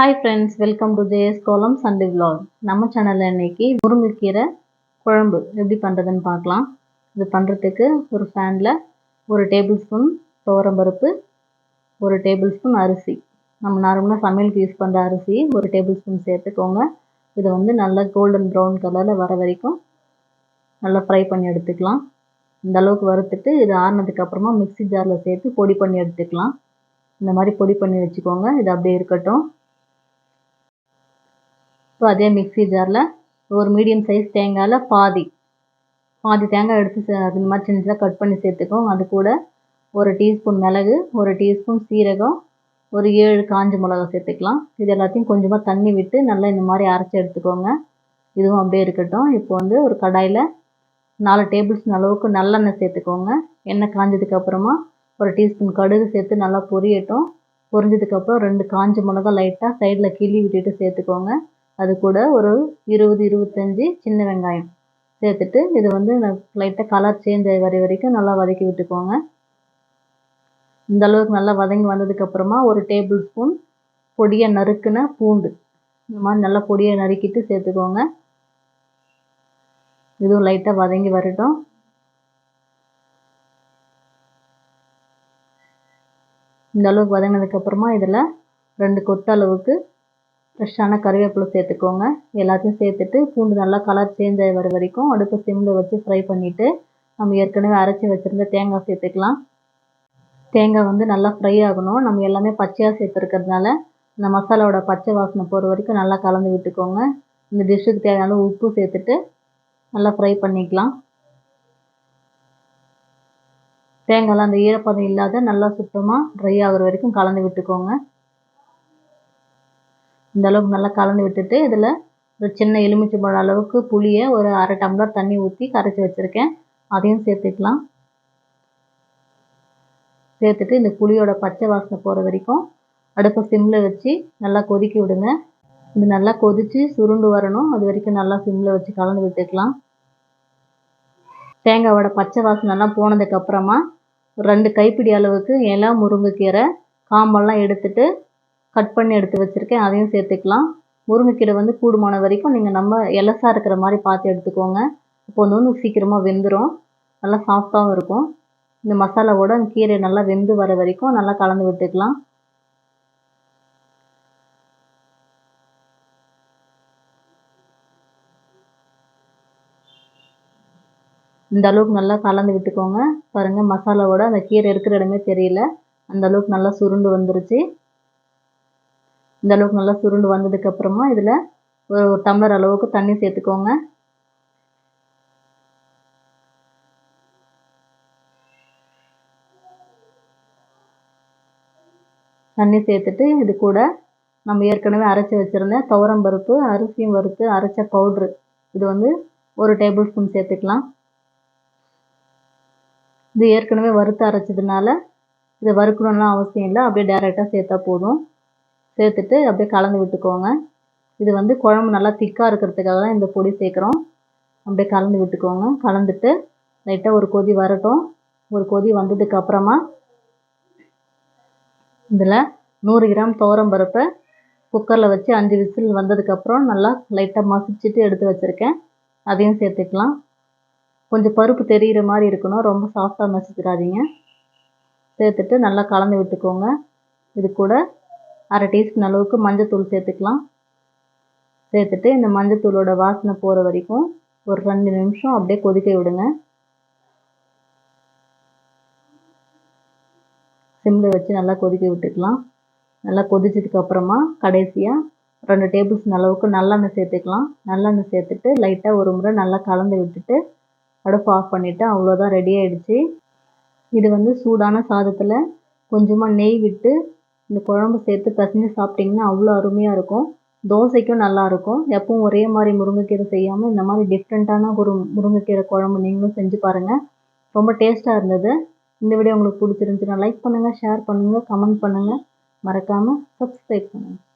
Hi friends welcome to J S Kolam Sunday vlog நம்ம சேனலில் இன்றைக்கி முருங்கைக்கீரை குழம்பு எப்படி பண்ணுறதுன்னு பார்க்கலாம். இது பண்ணுறதுக்கு ஒரு ஃபேனில் ஒரு டேபிள் ஸ்பூன் துவரம்பருப்பு ஒரு டேபிள் ஸ்பூன் அரிசி. நம்ம நார்மலாக சமையலுக்கு யூஸ் பண்ணுற அரிசி ஒரு டேபிள் ஸ்பூன் சேர்த்துக்கோங்க. இதை வந்து நல்லா கோல்டன் ப்ரௌன் கலரில் வர வரைக்கும் நல்லா ஃப்ரை பண்ணி எடுத்துக்கலாம். இந்த அளவுக்கு வறுத்துட்டு இது ஆறுனதுக்கு அப்புறமா மிக்ஸி ஜாரில் சேர்த்து பொடி பண்ணி எடுத்துக்கலாம். இந்த மாதிரி பொடி பண்ணி வச்சுக்கோங்க. இது அப்படியே இருக்கட்டும். ஸோ அதே மிக்ஸி ஜாரில் ஒரு மீடியம் சைஸ் தேங்காயில் பாதி. பாதி தேங்காய் எடுத்து சே- இந்த மாதிரி சின்ன சின்னதாக கட் பண்ணி சேர்த்துக்கோங்க. அது கூட ஒரு டீஸ்பூன் மிளகு ஒரு டீஸ்பூன் சீரகம் ஒரு ஏழு காஞ்ச மிளகா சேர்த்துக்கலாம். இது எல்லாத்தையும் கொஞ்சமாக தண்ணி விட்டு நல்லா இந்த மாதிரி அரைச்சி எடுத்துக்கோங்க. இதுவும் அப்படியே இருக்கட்டும். இப்போ வந்து ஒரு கடாயில் நாலு டேபிள் ஸ்பூன் அளவுக்கு நல்லெண்ணெய் சேர்த்துக்கோங்க. எண்ணெய் காஞ்சதுக்கப்புறமா ஒரு டீஸ்பூன் கடுகு சேர்த்து நல்லா பொரியட்டும். பொரிஞ்சதுக்கப்புறம் ரெண்டு காஞ்ச மிளகா லைட்டாக சைடில் கிள்ளி விட்டுட்டு சேர்த்துக்கோங்க. அது கூட ஒரு இருபது இருபத்தஞ்சி சின்ன வெங்காயம் சேர்த்துட்டு இது வந்து லைட்டாக கலர் சேஞ்ச் ஆகி வர வரைக்கும் நல்லா வதக்கி விட்டுக்கோங்க. இந்த அளவுக்கு நல்லா வதங்கி வந்ததுக்கப்புறமா ஒரு டேபிள் ஸ்பூன் பொடியை நறுக்குன பூண்டு. இந்த மாதிரி நல்லா பொடியை நறுக்கிட்டு சேர்த்துக்கோங்க. இதுவும் லைட்டாக வதங்கி வரட்டும். இந்த அளவுக்கு வதங்கினதுக்கப்புறமா இதில் ரெண்டு கொத்த அளவுக்கு ஃப்ரெஷ்ஷான கருவேப்பிலை சேர்த்துக்கோங்க. எல்லாத்தையும் சேர்த்துட்டு பூண்டு நல்லா கலர் சேஞ்ச் ஆகி வர வரைக்கும் அடுப்பு சிம்மில் வச்சு ஃப்ரை பண்ணிவிட்டு நம்ம ஏற்கனவே அரைச்சி வச்சுருந்த தேங்காய் சேர்த்துக்கலாம். தேங்காய் வந்து நல்லா ஃப்ரை ஆகணும். நம்ம எல்லாமே பச்சையாக சேர்த்துருக்கிறதுனால இந்த மசாலாவோட பச்சை வாசனை போகிற வரைக்கும் நல்லா கலந்து விட்டுக்கோங்க. இந்த டிஷ்ஷுக்கு தேவையான உப்பு சேர்த்துட்டு நல்லா ஃப்ரை பண்ணிக்கலாம். தேங்காய்லாம் அந்த ஈரப்பதம் இல்லாத நல்லா சுத்தமாக ட்ரை ஆகுற வரைக்கும் கலந்து விட்டுக்கோங்க. இந்த அளவுக்கு நல்லா கலந்து விட்டுட்டு இதில் ஒரு சின்ன எலுமிச்சம்பழம் அளவுக்கு புளியை ஒரு அரை டம்ளர் தண்ணி ஊற்றி கரைச்சி வச்சுருக்கேன். அதையும் சேர்த்துக்கலாம். சேர்த்துட்டு இந்த புளியோட பச்சை வாசனை போகிற வரைக்கும் அடுப்பை சிம்மில் வச்சு நல்லா கொதிக்க விடுங்க. இது நல்லா கொதித்து சுருண்டு வரணும். அது வரைக்கும் நல்லா சிம்மில் வச்சு கலந்து விட்டுக்கலாம். தேங்காவோட பச்சை வாசனைலாம் போனதுக்கப்புறமா ஒரு ரெண்டு கைப்பிடி அளவுக்கு இலை முருங்கைக்கீரை காம்பெல்லாம் எடுத்துட்டு கட் பண்ணி எடுத்து வச்சுருக்கேன். அதையும் சேர்த்துக்கலாம். முருங்கைக்கீரை வந்து கூடுமான வரைக்கும் நீங்கள் நம்ம எலசாக இருக்கிற மாதிரி பார்த்து எடுத்துக்கோங்க. இப்போ வந்து வந்து சீக்கிரமாக வெந்துடும் நல்லா சாஃப்டாகவும் இருக்கும். இந்த மசாலாவோட அந்த கீரை நல்லா வெந்து வர வரைக்கும் நல்லா கலந்து விட்டுக்கலாம். இந்த அளவுக்கு நல்லா கலந்து விட்டுக்கோங்க. பாருங்கள் மசாலாவோட அந்த கீரை இருக்கிற இடமே தெரியல. அந்த அளவுக்கு நல்லா சுருண்டு வந்துருச்சு. இந்த அளவுக்கு நல்லா சுருண்டு வந்ததுக்கு அப்புறமா இதில் ஒரு ஒரு டம்ளர் அளவுக்கு தண்ணி சேர்த்துக்கோங்க. தண்ணி சேர்த்துட்டு இது கூட நம்ம ஏற்கனவே அரைச்சி வச்சுருந்த துவரம் பருப்பு அரிசியும் வறுத்து அரைச்ச பவுட்ரு இது வந்து ஒரு டேபிள் ஸ்பூன் சேர்த்துக்கலாம். இது ஏற்கனவே வறுத்து அரைச்சதுனால இதை வறுக்கணும்லாம் அவசியம் இல்லை அப்படியே டேரெக்டாக சேர்த்தா போதும். சேர்த்துட்டு அப்படியே கலந்து விட்டுக்கோங்க. இது வந்து குழம்பு நல்லா திக்காக இருக்கிறதுக்காக தான் இந்த பொடி சேர்க்குறோம். அப்படியே கலந்து விட்டுக்கோங்க. கலந்துட்டு லைட்டாக ஒரு கொதி வரட்டும். ஒரு கொதி வந்ததுக்கு அப்புறமா இதில் நூறு கிராம் துவரம் பருப்பை குக்கரில் வச்சு அஞ்சு விசில் வந்ததுக்கப்புறம் நல்லா லைட்டாக மசிச்சுட்டு எடுத்து வச்சுருக்கேன். அதையும் சேர்த்துக்கலாம். கொஞ்சம் பருப்பு தெரிகிற மாதிரி இருக்கணும். ரொம்ப சாஃப்டாக மசிச்சிடாதீங்க. சேர்த்துட்டு நல்லா கலந்து விட்டுக்கோங்க. இது கூட அரை டீஸ்பூன் அளவுக்கு மஞ்சத்தூள் சேர்த்துக்கலாம். சேர்த்துட்டு இந்த மஞ்சத்தூளோட வாசனை போகிற வரைக்கும் ஒரு ரெண்டு நிமிஷம் அப்படியே கொதிக்க விடுங்க. சிம்மில் வச்சு நல்லா கொதிக்க விட்டுக்கலாம். நல்லா கொதிச்சதுக்கு அப்புறமா கடைசியாக ரெண்டு டேபிள்ஸ்பூன் அளவுக்கு நல்லெண்ணெய் சேர்த்துக்கலாம். நல்லெண்ணெய் சேர்த்துட்டு லைட்டாக ஒரு முறை நல்லா கலந்து விட்டுட்டு அடுப்பு ஆஃப் பண்ணிவிட்டு அவ்வளோதான் ரெடி ஆகிடுச்சு இது வந்து சூடான சாதத்தில் கொஞ்சமாக நெய் விட்டு இந்த குழம்பு சேர்த்து பிசைஞ்சு சாப்பிட்டிங்கன்னா அவ்வளோ அருமையாக இருக்கும். தோசைக்கும் நல்லாயிருக்கும் எப்பவும் ஒரே மாதிரி முருங்கைக்கீரை செய்யாமல் இந்த மாதிரி டிஃப்ரெண்ட்டான ஒரு முருங்கைக்கீரை குழம்பு நீங்களும் செஞ்சு பாருங்கள் ரொம்ப டேஸ்ட்டாக இருந்தது. இந்த வீடியோ உங்களுக்கு பிடிச்சிருந்துச்சுன்னா லைக் பண்ணுங்கள் ஷேர் பண்ணுங்கள் கமெண்ட் பண்ணுங்கள் மறக்காமல் சப்ஸ்கிரைப் பண்ணுங்கள்